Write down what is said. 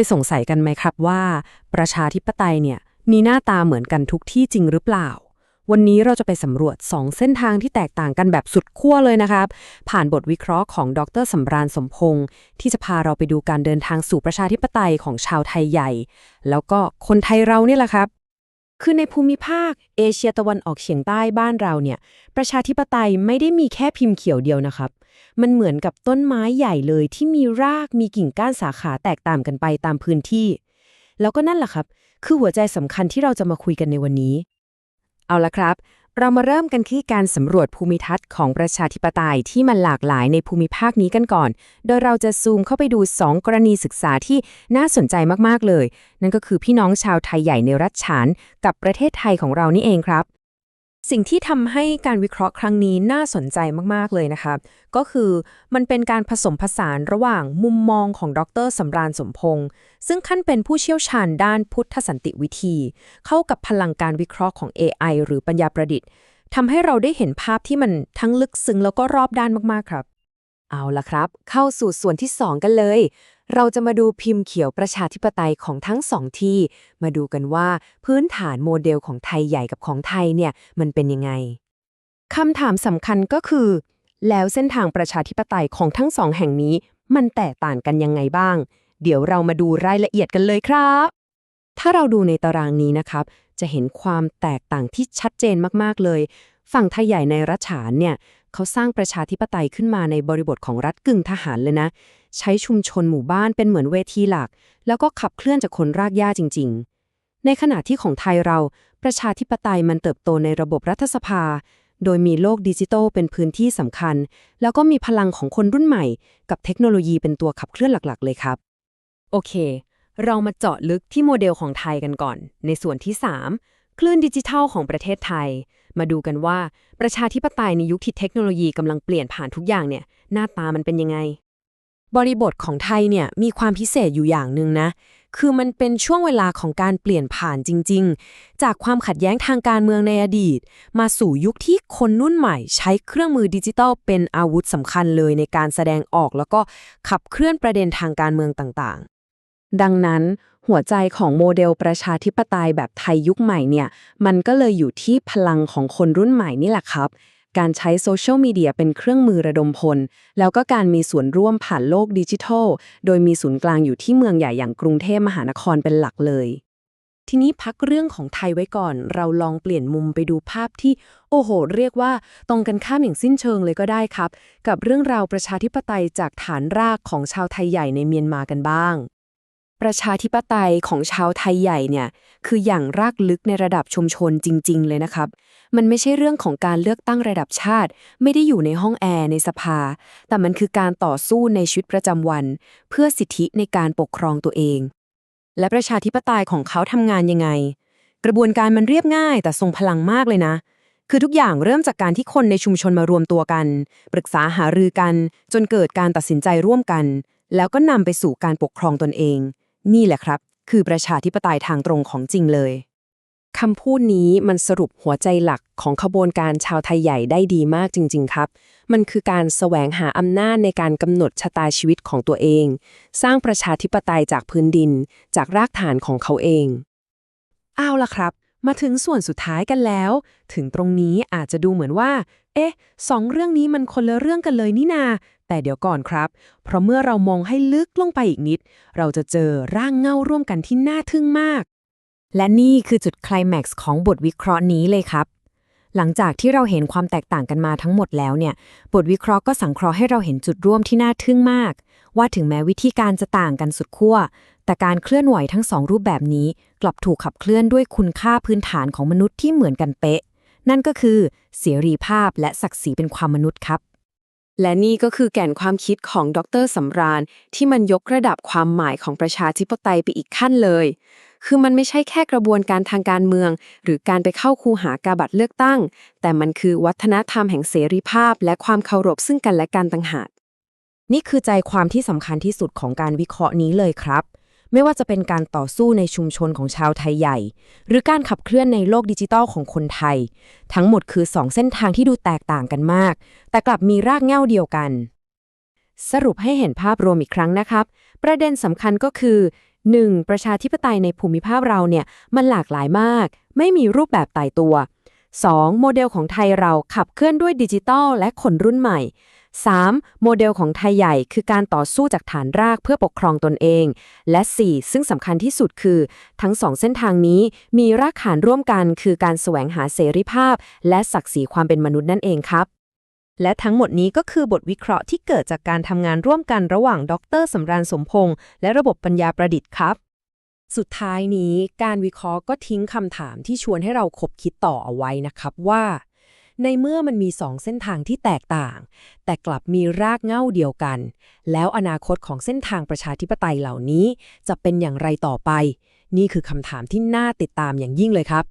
ยสงสัยกันไหมครับว่า ประชาธิปไตยเนี่ยมีหน้าตาเหมือนกันทุกที่จริงหรือเปล่า วันนี้เราจะไปสำรวจ 2 เส้นทางที่แตกต่างกันแบบสุดขั้วเลยนะครับ ผ่านบทวิเคราะห์ของดรสำราญสมพงศ์ที่จะพาเราไปดูการเดินทางสู่ประชาธิปไตยของชาวไทยใหญ่ แล้วก็คนไทยเราเนี่ยแหละครับ คือในภูมิภาค เอเชียตะวันออกเฉียงใต้บ้านเราเนี่ยประชาธิปไตยไม่ได้มีแค่พิมพ์เขียวเดียวนะครับ มันเหมือนกับต้นไม้ใหญ่เลยที่มีรากมีกิ่งก้านสาขาแตกต่างกันไปตามพื้นที่ แล้วก็นั่นแหละครับ คือหัวใจสำคัญที่เราจะมาคุยกันในวันนี้ เอาละครับ เรามาเริ่มกันที่การสำรวจภูมิทัศน์ของประชาธิปไตยที่มันหลากหลายในภูมิภาคนี้กันก่อน โดยเราจะซูมเข้าไปดู 2 กรณีศึกษาที่น่าสนใจมากๆเลย นั่นก็คือพี่น้องชาวไทยใหญ่ในรัฐฉานกับประเทศไทยของเรานี่เองครับ สิ่งที่ทำให้การวิเคราะห์ครั้งนี้น่าสนใจมาก ๆ เลยนะคะ ก็คือมันเป็นการผสมผสานระหว่างมุมมองของดรสำราญสมพงศ์ซึ่งขั้นเป็นผู้เชี่ยวชาญด้านพุทธสันติวิธี เข้ากับพลังการวิเคราะห์ของ AI หรือปัญญาประดิษฐ์ทำให้เราได้เห็นภาพที่มันทั้งลึกซึ้งแล้วก็รอบด้านมาก ๆ ครับ เอาละครับ เข้าสู่ส่วนที่ 2 กันเลย เราจะมาดูพิมพ์เขียวประชาธิปไตยของทั้งสองที่ มาดูกันว่าพื้นฐานโมเดลของไทยใหญ่กับของไทยเนี่ยมันเป็นยังไงคำถามสำคัญก็คือ แล้วเส้นทางประชาธิปไตยของทั้งสองแห่งนี้ มันแตกต่างกันยังไงบ้าง เดี๋ยวเรามาดูรายละเอียดกันเลยครับ ถ้าเราดูในตารางนี้นะครับ จะเห็นความแตกต่างที่ชัดเจนมากๆเลย ฝั่งไทยใหญ่ในรัฐฉานเนี่ย เขาสร้างประชาธิปไตยขึ้นมาในบริบทของรัฐกึ่งทหารเลยนะ ใช้ชุมชนหมู่บ้านเป็นเหมือนเวทีหลัก แล้วก็ขับเคลื่อนจากคนรากหญ้าจริง ๆ ในขณะที่ของไทยเรา ประชาธิปไตยมันเติบโตในระบบรัฐสภา โดยมีโลกดิจิทัลเป็นพื้นที่สำคัญ แล้วก็มีพลังของคนรุ่นใหม่ กับเทคโนโลยีเป็นตัวขับเคลื่อนหลักๆ เลยครับ โอเค เรามาเจาะลึกที่โมเดลของไทยกันก่อน ในส่วนที่ 3 คลื่นดิจิทัลของประเทศไทย มาดูกันว่าประชาธิปไตยในยุคที่เทคโนโลยีกำลังเปลี่ยนผ่านทุกอย่างเนี่ยหน้าตามันเป็นยังไง บริบทของไทยเนี่ยมีความพิเศษอยู่อย่างหนึ่งนะ คือมันเป็นช่วงเวลาของการเปลี่ยนผ่านจริง ๆ จากความขัดแย้งทางการเมืองในอดีต มาสู่ยุคที่คนรุ่นใหม่ ใช้เครื่องมือดิจิทัลเป็นอาวุธสำคัญเลยในการแสดงออก แล้วก็ขับเคลื่อนประเด็นทางการเมืองต่างๆ ดังนั้น หัวใจของโมเดลประชาธิปไตยแบบไทยยุคใหม่เนี่ย มันก็เลยอยู่ที่พลังของคนรุ่นใหม่นี่แหละครับ การใช้โซเชียลมีเดียเป็นเครื่องมือระดมพล แล้วก็การมีส่วนร่วมผ่านโลกดิจิทัล โดยมีศูนย์กลางอยู่ที่เมืองใหญ่อย่างกรุงเทพมหานครเป็นหลักเลย ทีนี้พักเรื่องของไทยไว้ก่อน เราลองเปลี่ยนมุมไปดูภาพที่ โอ้โห เรียกว่าตรงกันข้ามอย่างสิ้นเชิงเลยก็ได้ครับ กับเรื่องราวประชาธิปไตยจากฐานรากของชาวไทยใหญ่ในเมียนมากันบ้าง ประชาธิปไตยของชาวไทยใหญ่เนี่ยคืออย่างรากลึกในระดับชุมชนจริง ๆ เลยนะครับ มันไม่ใช่เรื่องของการเลือกตั้งระดับชาติ ไม่ได้อยู่ในห้องแอร์ในสภา แต่มันคือการต่อสู้ในชีวิตประจำวัน เพื่อสิทธิในการปกครองตัวเอง และประชาธิปไตยของเขาทำงานยังไง กระบวนการมันเรียบง่ายแต่ทรงพลังมากเลยนะคือทุกอย่างเริ่มจากการที่คนในชุมชนมารวมตัวกัน ปรึกษาหารือกัน จนเกิดการตัดสินใจร่วมกัน แล้วก็นำไปสู่การปกครองตนเอง นี่แหละครับ คือประชาธิปไตยทางตรงของจริงเลยคำพูดนี้มันสรุปหัวใจหลักของขบวนการชาวไทยใหญ่ได้ดีมากจริง ๆ ครับ มันคือการแสวงหาอำนาจในการกำหนดชะตาชีวิตของตัวเอง สร้างประชาธิปไตยจากพื้นดิน จากรากฐานของเขาเอง อ้าวละครับ มาถึงส่วนสุดท้ายกันแล้ว ถึงตรงนี้อาจจะดูเหมือนว่า เอ๊ะสองเรื่องนี้มันคนละเรื่องกันเลยนี่นา แต่เดี๋ยวก่อนครับ เพราะเมื่อเรามองให้ลึกลงไปอีกนิด เราจะเจอร่างเงาร่วมกันที่น่าทึ่งมาก และนี่คือจุดคลแม็กซ์ของบทวิเคราะห์นี้เลยครับ หลังจากที่เราเห็นความแตกต่างกันมาทั้งหมดแล้วเนี่ย บทวิเคราะห์ก็สังเคราะห์ให้เราเห็นจุดร่วมที่น่าทึ่งมาก ว่าถึงแม้วิธีการจะต่างกันสุดขั้ว แต่การเคลื่อนไหวทั้งสองรูปแบบนี้ กลับถูกขับเคลื่อนด้วยคุณค่าพื้นฐานของมนุษย์ที่เหมือนกันเป๊ะ นั่นก็คือเสรีภาพและศักดิ์ศรีเป็นความมนุษย์ครับ และนี่ก็คือแก่นความคิดของดรสำราญ ที่มันยกระดับความหมายของประชาธิปไตยไปอีกขั้นเลย คือมันไม่ใช่แค่กระบวนการทางการเมือง หรือการไปเข้าคูหากาบัตรเลือกตั้ง แต่มันคือวัฒนธรรมแห่งเสรีภาพ และความเคารพซึ่งกันและกันต่างหาก นี่คือใจความที่สำคัญที่สุดของการวิเคราะห์นี้เลยครับ ไม่ว่าจะเป็นการต่อสู้ในชุมชนของชาวไทยใหญ่ หรือการขับเคลื่อนในโลกดิจิทัลของคนไทย ทั้งหมดคือสองเส้นทางที่ดูแตกต่างกันมาก แต่กลับมีรากเหง้าเดียวกัน สรุปให้เห็นภาพรวมอีกครั้งนะครับ ประเด็นสำคัญก็คือ 1. ประชาธิปไตยในภูมิภาคเราเนี่ยมันหลากหลายมาก ไม่มีรูปแบบตายตัว 2. โมเดลของไทยเราขับเคลื่อนด้วยดิจิทัลและคนรุ่นใหม่ 3. โมเดลของไทยใหญ่คือการต่อสู้จากฐานรากเพื่อปกครองตนเอง และ 4. ซึ่งสำคัญที่สุดคือ ทั้งสองเส้นทางนี้มีรากฐานร่วมกัน คือการแสวงหาเสรีภาพ และศักดิ์ศรีความเป็นมนุษย์นั่นเองครับ และทั้งหมดนี้ก็คือบทวิเคราะห์ที่เกิดจากการทำงานร่วมกันระหว่างดรสำราญสมพงษ์และระบบปัญญาประดิษฐ์ครับ สุดท้ายนี้การวิเคราะห์ก็ทิ้งคำถามที่ชวนให้เราคบคิดต่อเอาไว้นะครับว่า ในเมื่อมันมีสองเส้นทางที่แตกต่าง แต่กลับมีรากเหง้าเดียวกัน แล้วอนาคตของเส้นทางประชาธิปไตยเหล่านี้จะเป็นอย่างไรต่อไป นี่คือคำถามที่น่าติดตามอย่างยิ่งเลยครับ